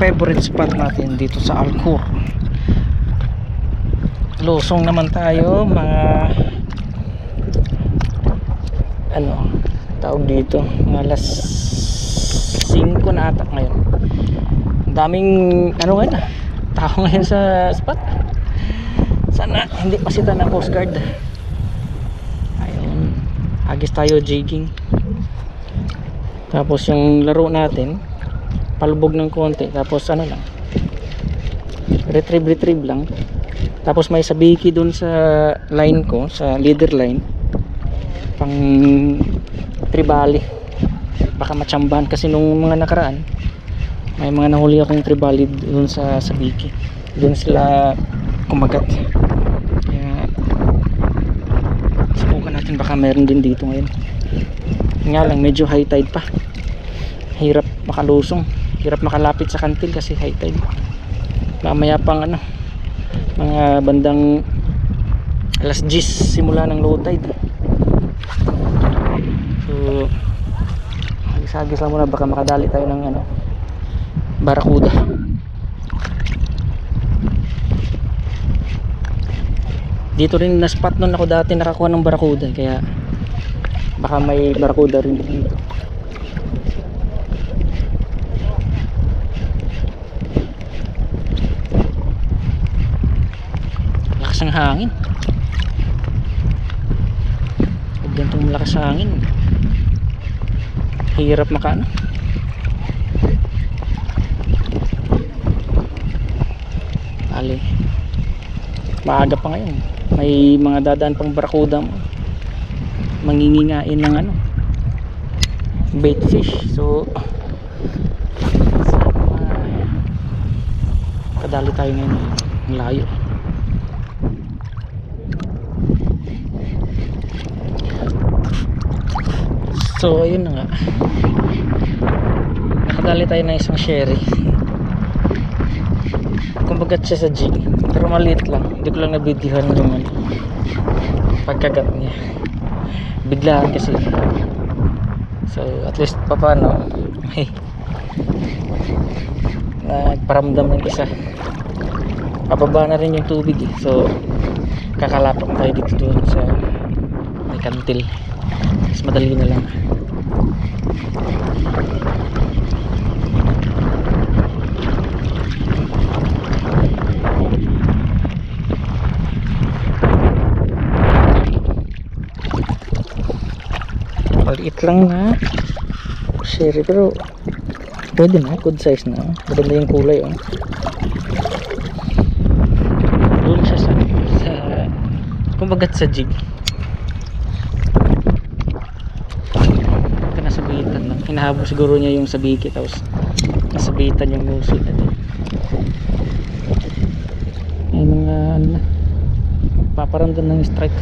favorite spot natin dito sa Alcor lusong naman tayo mga ano tawag dito mga alas 5 na ata ngayon. Ang daming ano nga na tao ngayon sa spot. Sana hindi pasita ng coast guard. Ayun agis tayo jigging. Tapos yung laro natin palubog ng konti tapos ano lang. Retrieve retrieve lang. Tapos may sabiki dun sa line ko sa leader line. Pang tribali. Baka matsambahan. Kasi nung mga nakaraan may mga nahuli akong tribali dun sa sabiki dun sila kumagat. Kaya subukan natin. Baka meron din dito ngayon. Nga lang medyo high tide pa. Hirap makalusong hirap makalapit sa kantil kasi high tide mamaya pang ano mga bandang alas 10 simula ng low tide. So agis-agis lang muna. Baka makadali tayo ng ano barakuda dito rin na spot nun ako dati nakakuha ng barakuda kaya baka may barakuda rin dito ng hangin. Pag ganitong malakas ang hangin. Hirap maka ano ali. Maaga pa ngayon. May mga dadaan pang barakuda mangingingain ng ano. Bait fish. So kadali tayo ngayon. Ang layo so ayun na nga. Nakadali tayo ng isang sherry. Kumbaga siya sa jig pero maliit lang. Hindi ko lang nabidyohan yung ano, pagkagat niya. Biglaan kasi. So at least pa paano may nagparamdam ng isa. Pababa na rin yung tubig eh. so kakalapak na tayo dito doon sa may kantil mas madali na lang. Maliit lang na. Sherry pero pwede na. Good size na. Maganda yung kulay oh. doon siya sa, sa kumbagat sa jig ito nasabitan lang hinahabol siguro niya yung sabiki tapos nasabitan yung musi na din. May mga ano na paparamdam ng strike.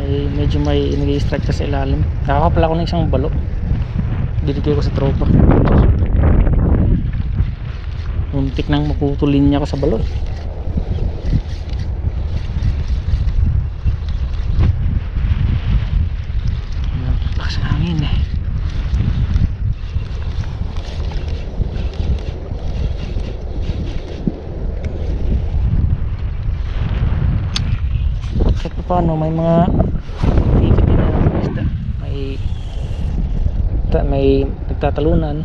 Ay medyo may nag-strike sa ilalim. Nakakapala ko ng isang balo. Binigay ko sa tropa. Muntik nang maputulin niya ko sa balo eh. Ayan, lakas ng hangin eh kahit pa paano may mga din na isda may ta, may nagtatalunan.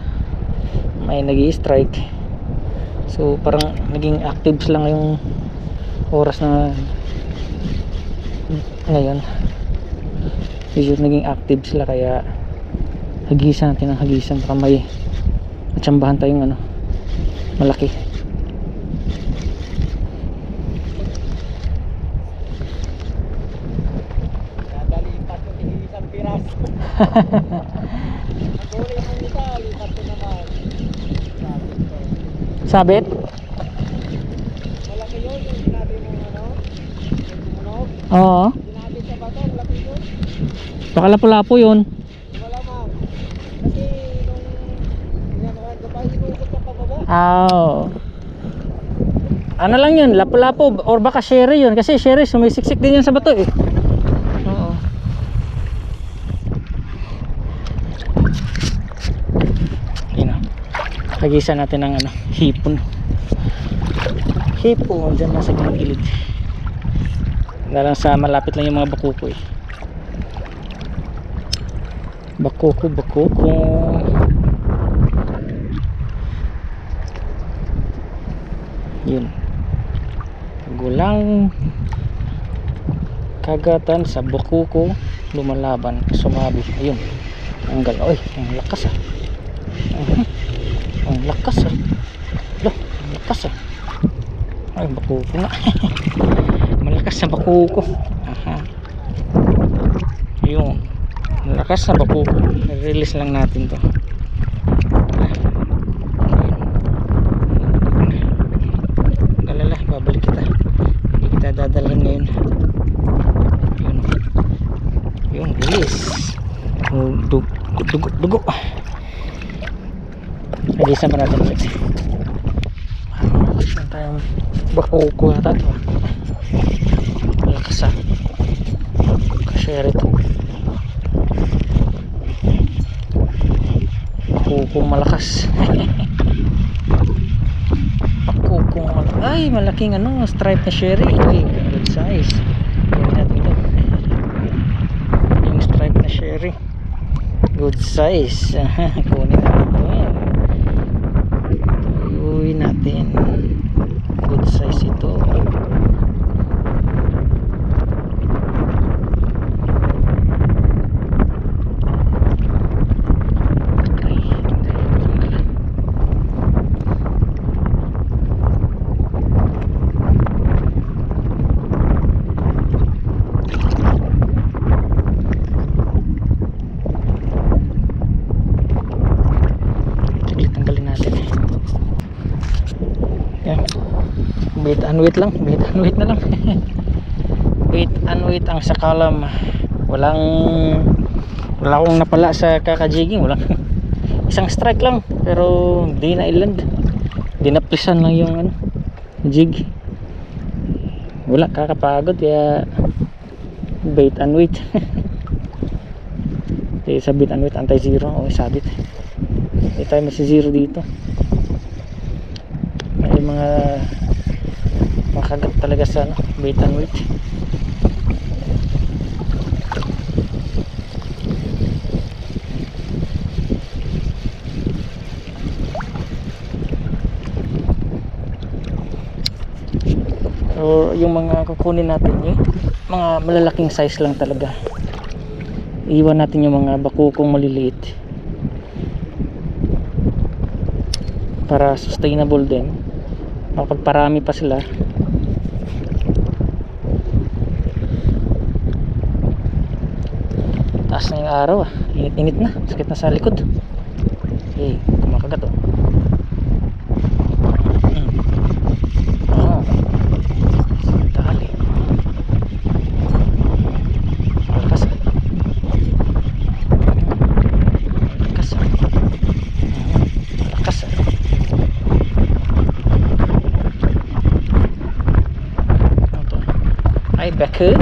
May nag strike so parang naging active lang yung oras na ngayon. Medyo naging active sila kaya hagisan natin ang hagisan baka may matsambahan tayong ano malaki Nadalipat ko tingin isang piras. Naguli mo isa, lipat ko naman. Sabi sabit. Malaki yun, yung sinabi mo ano? Yung tumunog. oo Sinabi sa bato, malaki yun. baka lapu-lapo yun Wala ma'am. Kasi nung inanahan ko pa, inukot ka pababa. Ah. Ano lang yun, lapu-lapo or baka sherry yun kasi sherry sumisiksik din yan sa bato eh. Oo. Hagisan natin ng ano, hipon. Hipon, dyan nasa gilid. Dalang sa malapit lang yung mga bakuko eh. Bakuko, bakuko. Yun. Gulang kagatan sa bakuko lumalaban sumabi ayun ang galaw oy ang lakas ah Mhm. Ang lakas ah. Lah, ang lakas ah. Ay bakuko nga. Malakas na bakuko. Aha. Yun malakas na bakuko. Release lang natin to. Galala babalik kita. Hindi kita dadalhin ngayon. Yun yun release. Oh, dugo dugo dugo Nagisan pa natin ulit. Saan tayo bakuko ata ito. Malakas ah. Kashare ito. Bakuko malakas. bakuko malakas. Ay, malaking ano, stripe na sherry. Uy, good size. Kunin natin. Yung stripe na sherry. Good size. Kunin natin ito. Uy natin. Good size ito. Ay, hindi. Saglit tanggalin natin. Yan. Wait wait lang. Wait and wait na lang. wait and wait ang sakalam. Walang wala akong napala sa kakajiging. Walang isang strike lang. Pero di na iland. Dinaplisan lang yung ano, jig. Wala kakapagod kaya wait and wait. Kaya sa bait and wait anti-zero. O sabit. Hindi tayo masi zero dito. May mga makagat talaga sa ano, bait and wait. So, yung mga kukunin natin yung mga malalaking size lang talaga. Iwan natin yung mga bakukong maliliit. para sustainable din makapagparami pa sila taas na yung araw ah init init na sakit na sa likod eh kumakagat oh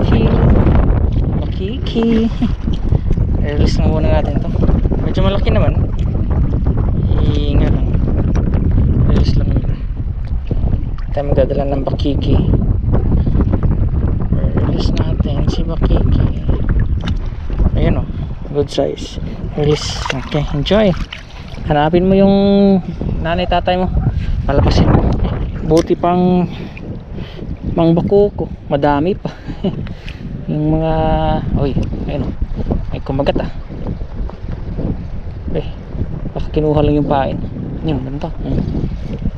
hmm. Tayo magdadala ng Bakiki. Release natin si Bakiki. Ayan o. Good size. Release. Okay, enjoy. Hanapin mo yung nanay tatay mo. Palapasin mo. Buti pang mang bakoko madami pa yung mga oy ayun oh. may kumagat ah eh baka kinuha lang yung pain yun ganito hmm.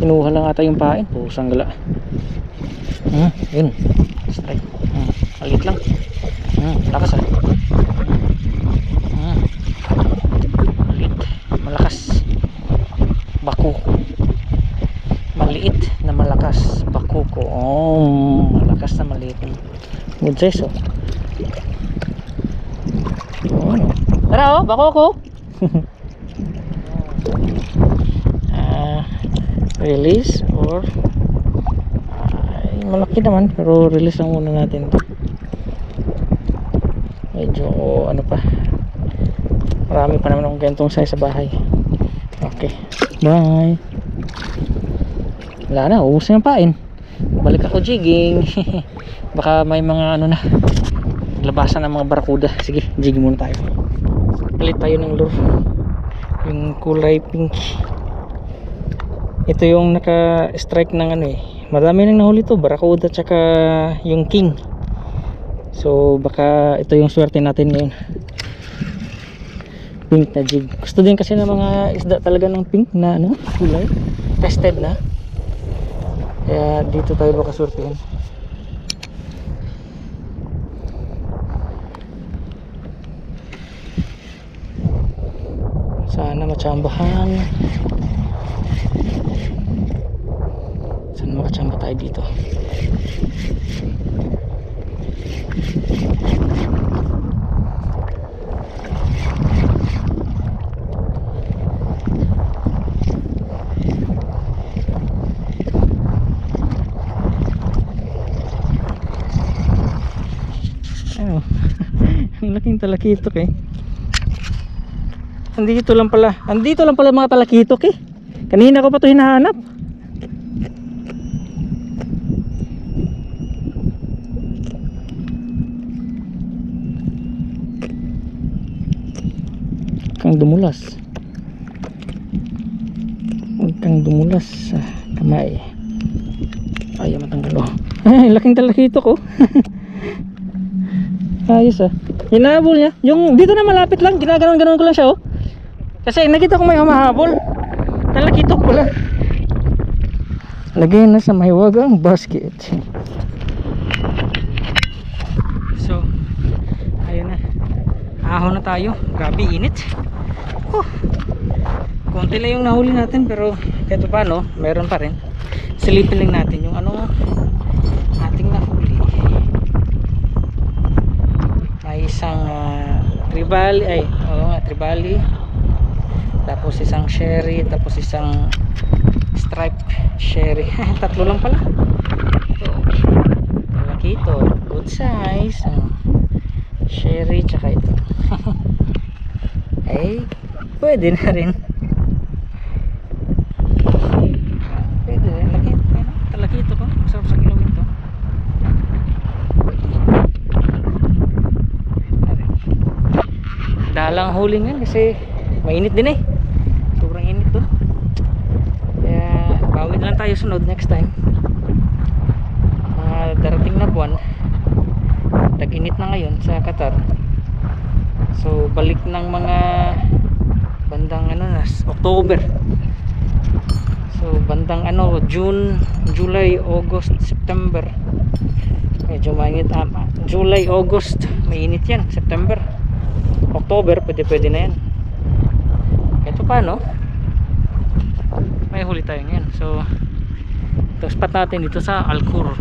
Kinuha lang ata yung pain. Pusang gala. Hmm, yun. Strike hmm. malit lang. Hmm, lakas ah. Hmm. malit malakas. Bakoko maliit na malakas. Bakuko. Oh malakas na maliit. Good size oh. Oh tara oh bakuko. Ah release or ay malaki naman pero release lang muna natin to medyo ano pa marami pa naman akong gantong size sa bahay Okay. Bye. Wala na, na yung pain. Balik ako jigging. Baka may mga ano na. Labasan ng mga barakuda. Sige, jigging muna tayo. Palit tayo ng lure. Yung kulay pink. Ito yung naka-strike ng ano eh. Marami nang nahuli to, barakuda tsaka yung king. So baka ito yung swerte natin ngayon. Pink na jig. Gusto din kasi ng mga isda talaga ng pink na ano, kulay. Tested na. Kaya dito tayo baka swertihin. Sana matsambahan. Sana makatsamba tayo dito. Ano? Ang laking talakitok eh. Andito lang pala. Andito lang pala mga talakitok eh. Kanina ko pa to hinahanap. Kang dumulas. Huwag kang dumulas sa kamay. Ay, matanggal oh. Ay, laking talakitok oh. Ayos ah. Hinahabol niya. Yung dito na malapit lang, ginaganon-ganon ko lang siya oh. Kasi nakita ko may humahabol. Talakitok pala. Lagay na sa mahiwagang basket. So, ayun na. Ahon na tayo. Grabe init. Oh. Konti lang yung nahuli natin pero kahit pa paano, meron pa rin. Silipin lang natin yung ano ating nahuli. May isang uh, tribali ay oo nga tribali. Tapos isang sherry tapos isang stripe sherry. Tatlo lang pala. Malaki ito good size. Oh. sherry tsaka ito. Ay pwede na rin. Pwede rin laki ano, talaki ito ko masarap sa kilawin to. Dalang huli nga kasi mainit din eh. Sobrang init to. Kaya bawi na lang tayo sunod next time. Mga darating na buwan tag-init na ngayon sa Qatar. So balik ng mga bandang ano na October. So bandang ano June, July, August, September. Medyo mainit ah, July, August mainit yan, September. October, pwede pwede na yan. Ito paano may huli tayo ngayon so ito spot natin dito sa Alcur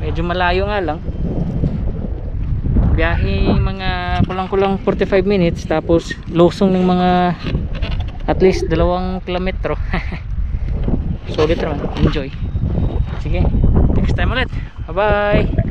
medyo malayo nga lang. Biyahe mga kulang kulang 45 minutes tapos losong ng mga at least dalawang kilometro. Solid naman enjoy. Sige next time ulit. Bye bye